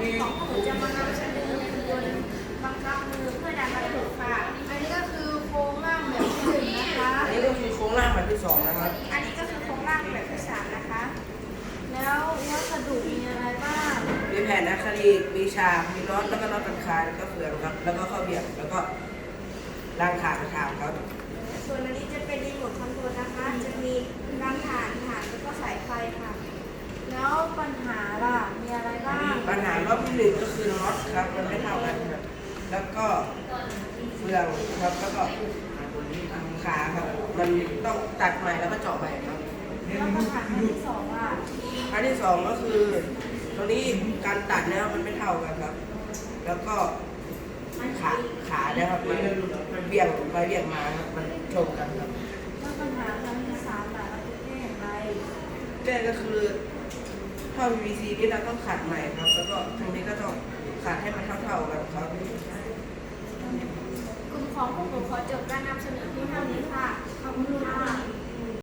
มีของพวกหนูจะมานำเสนอบนบังคับมือเพื่อดันวัตถุค่ะ อันนี้ก็คือโครงร่างแบบที่หนึ่งนะคะ อันนี้ก็คือโครงร่างแบบที่สองนะครับ อันนี้ก็คือโครงร่างแบบที่สามนะคะ แล้ววัสดุมีอะไรบ้าง มีแผ่นอะคริลิกมีฉาก มีน็อตแล้วก็น็อตตัดคายแล้วก็เฟืองครับ แล้วก็ข้อเบี่ยง แล้วก็รางฐานฐานครับ ส่วนอันนี้จะเป็นรีโมทคอนโทรลนะคะ จะมีรางฐานฐานแล้วก็สายไฟค่ะ แล้วปัญหาล่ะมีอะไรบ้าง ปัญหารอบที่หนึ่งก็คือน็อตครับ มันไม่เท่ากันครับแล้วก็เฟืองครับแล้วก็ขาครับ มันต้องตัดใหม่แล้วก็เจาะใหม่ครับ แล้วปัญหาอันที่สองล่ะอันที่สองก็คือตัวนี้การตัดแล้วมันไม่เท่ากันครับ แล้วก็ขาขาเนี่ยครับมันเบี่ยงไปเบี่ยงมาครับมันชนกันครับแล้วปัญหาครั้งที่สามล่ะเราจะแก้อย่างไร แก้ก็คือ ท่อ PVC นี่เราต้องขัดใหม่ครับ แล้วก็ตรงนี้ก็ต้องขัดให้มันเท่าๆกันครับ กลุ่มของพวกหนูขอจบการนำเสนอ